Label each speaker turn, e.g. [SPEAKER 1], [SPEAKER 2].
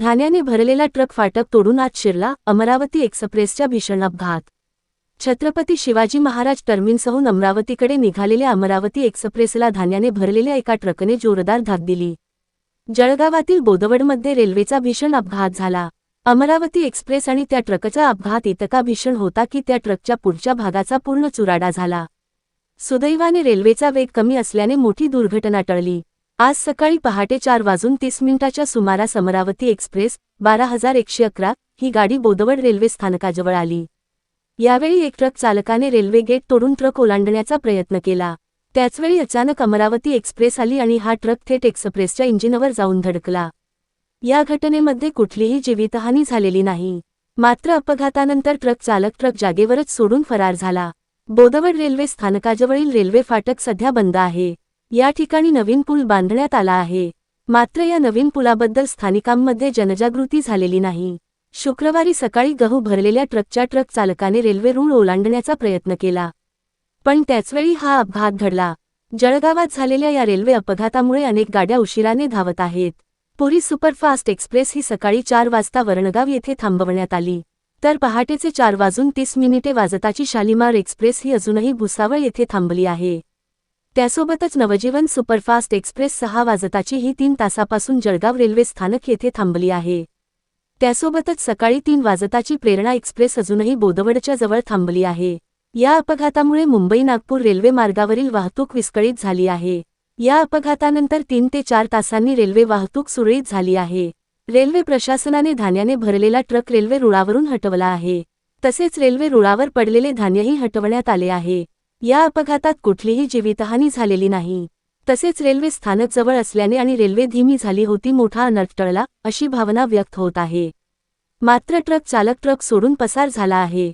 [SPEAKER 1] धान्याने भरलेला ट्रक फाटक तोडून आत शिरला अमरावती एक्सप्रेसच्या भीषण अपघात छत्रपती शिवाजी महाराज टर्मिनसहून अमरावतीकडे निघालेल्या अमरावती एक्सप्रेसला धान्याने भरलेल्या एका ट्रकने जोरदार धाक दिली. जळगावातील बोदवडमध्ये रेल्वेचा भीषण अपघात झाला. अमरावती एक्सप्रेस आणि त्या ट्रकचा अपघात इतका भीषण होता की त्या ट्रकच्या पुढच्या भागाचा पूर्ण चुराडा झाला. सुदैवाने रेल्वेचा वेग कमी असल्याने मोठी दुर्घटना टळली. आज सकाळी पहाटे चार वाजून तीस मिनिटाच्या सुमारास अमरावती एक्सप्रेस बारा हजार एकशे अकरा ही गाडी बोदवड रेल्वे स्थानकाजवळ आली. यावेळी एक ट्रक चालकाने रेल्वे गेट तोडून ट्रक ओलांडण्याचा प्रयत्न केला. त्याचवेळी अचानक अमरावती एक्सप्रेस आली आणि हा ट्रक थेट एक्सप्रेसच्या इंजिनवर जाऊन धडकला. या घटनेमध्ये कुठलीही जीवितहानी झालेली नाही. मात्र अपघातानंतर ट्रक चालक ट्रक जागेवरच सोडून फरार झाला. बोदवड रेल्वे स्थानकाजवळील रेल्वे फाटक सध्या बंद आहे. या ठिकाणी नवीन पूल बांधण्यात आला आहे. मात्र या नवीन पुलाबद्दल स्थानिकांमध्ये जनजागृती झालेली नाही. शुक्रवारी सकाळी गहू भरलेल्या ट्रकच्या ट्रक चालकाने रेल्वे रूळ ओलांडण्याचा प्रयत्न केला. पण त्याचवेळी हा अपघात घडला. जळगावात झालेल्या या रेल्वे अपघातामुळे अनेक गाड्या उशिराने धावत आहेत. पुरी सुपरफास्ट एक्सप्रेस ही सकाळी चार वाजता वरणगाव येथे थांबवण्यात आली. तर पहाटेचे चार वाजून तीस मिनिटे वाजताची शालिमार एक्सप्रेस ही अजूनही भुसावळ येथे थांबली आहे. त्यासोबतच नवजीवन सुपरफास्ट एक्सप्रेस सहा वाजताची ही तीन तासापासून जळगाव रेल्वे स्थानक येथे थांबली आहे. त्यासोबतच सकाळी तीन वाजताची प्रेरणा एक्सप्रेस अजूनही बोदवडच्या जवळ थांबली आहे. या अपघातामुळे मुंबई नागपूर रेल्वे मार्गावरील वाहतूक विस्कळीत झाली आहे. या अपघातानंतर तीन ते चार तासांनी रेल्वे वाहतूक सुरळीत झाली आहे. रेल्वे प्रशासनाने धान्याने भरलेला ट्रक रेल्वे रुळावरून हटवला आहे. तसेच रेल्वे रुळावर पडलेले धान्यही हटवण्यात आले आहे. या अपघातात कुठलीही जीवितहानी झालेली नाही. तसेच रेल्वे स्थानक जवळ असल्याने आणि रेल्वे धीमी झाली होती मोठा अनर्थ टळला अशी भावना व्यक्त होत आहे. मात्र ट्रक चालक ट्रक सोडून पसार झाला आहे.